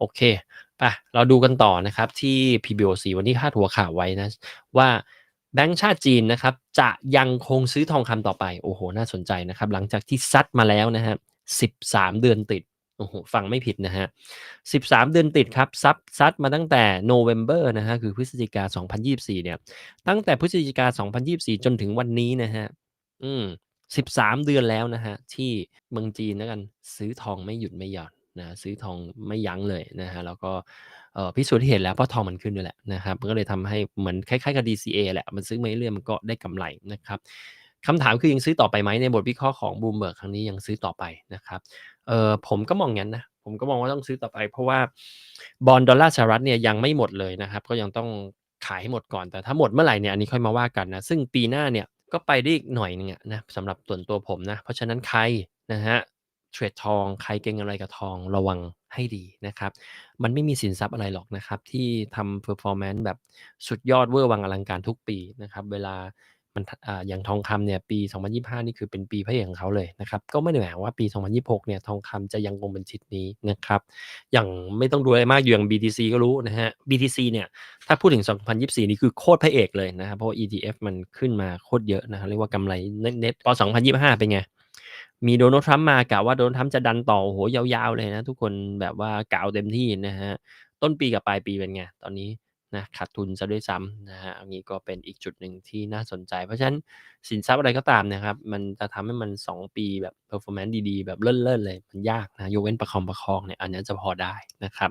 โอเคไปเราดูกันต่อนะครับที่ PBOC วันนี้พาดหัวข่าวไว้นะ ว่าแบงก์ชาติจีนนะครับ จะยังคงซื้อทองคำต่อไป โอ้โห น่าสนใจนะครับ หลังจากที่ซัดมาแล้วนะฮะ13 เดือนติดโอ้โหฟังไม่ผิดนะฮะ 13 เดือนติดครับ ซับซัดมาตั้งแต่โนเวม ber นะฮะ คือพฤศจิกา 2024 เนี่ย ตั้งแต่พฤศจิกา 2024 จนถึงวันนี้นะฮะ อืม 13 เดือนแล้วนะฮะ ที่เมืองจีนแล้วกัน ซื้อทองไม่หยุดไม่หย่อน นะซื้อทองไม่ยั้งเลยนะฮะแล้วก็พิสูจน์ให้เห็นแล้วเพราะทองมันขึ้นด้วยแหละนะครับก็เลยทำให้เหมือนคล้ายๆกับ DCA แหละมันซื้อไมาเรื่อยมันก็ได้กำไรนะครับคำถามคือยังซื้อต่อไปไหมในบทวิเคราะห์ของ Bloomberg ครั้งนี้ยังซื้อต่อไปนะครับเออผมก็มองงั้นนะผมก็มองว่าต้องซื้อต่อไป เพราะว่าบอลดอลลาร์สหรัฐเนี่ยยังไม่หมดเลยนะครับ ก็ยังต้องขายให้หมดก่อนแต่ถ้าหมดเมื่อไหร่เนี่ยอันนี้ค่อยมาว่ากันนะซึ่งปีหน้าเนี่ยก็ไปได้อีกหน่อยนึงนะสำหรับส่วนตัวผมนะเพราะฉะนั้นใครนะฮะ เทรดทองใครเก่งอะไรกับทองระวังให้ดีนะครับ มันไม่มีสินทรัพย์อะไรหรอกนะครับ ที่ทำ performance แบบสุดยอดเวอร์วังอลังการทุกปีนะครับ เวลามันอ่าอย่างทองคำเนี่ยปี 2025 นี่คือเป็นปีพระเอกของเขาเลยนะครับ ก็ไม่ได้หมายว่าปี 2026 เนี่ยทองคำจะยังคงเป็นทิศนี้นะครับ อย่างไม่ต้องดูอะไรมากอย่าง BTC ก็รู้นะฮะ BTC เนี่ยถ้าพูดถึง 2024 นี่คือโคตรพระเอกเลยนะครับเพราะ ETF มันขึ้นมาโคตรเยอะนะรเรียกว่ากำไรเน็ตๆพอ2025 เป็นไง มีโดนัลด์ทรัมป์มากะว่าโดนัลด์ทรัมป์จะดันต่อโหยาวๆเลยนะ ทุกคนแบบว่ากะเอาเต็มที่นะฮะต้นปีกับปลายปีเป็นไงตอนนี้นะขาดทุนซะด้วยซ้ำนะฮะอันนี้ก็เป็นอีกจุดหนึ่งที่น่าสนใจ เพราะฉะนั้นสินทรัพย์อะไรก็ตามนะครับ มันจะทำให้มัน 2 ปีแบบ performance ดีๆ แบบเลิศๆเลย มันยากนะยกเว้นประคองประคองเนี่ยอันนี้จะพอได้นะครับ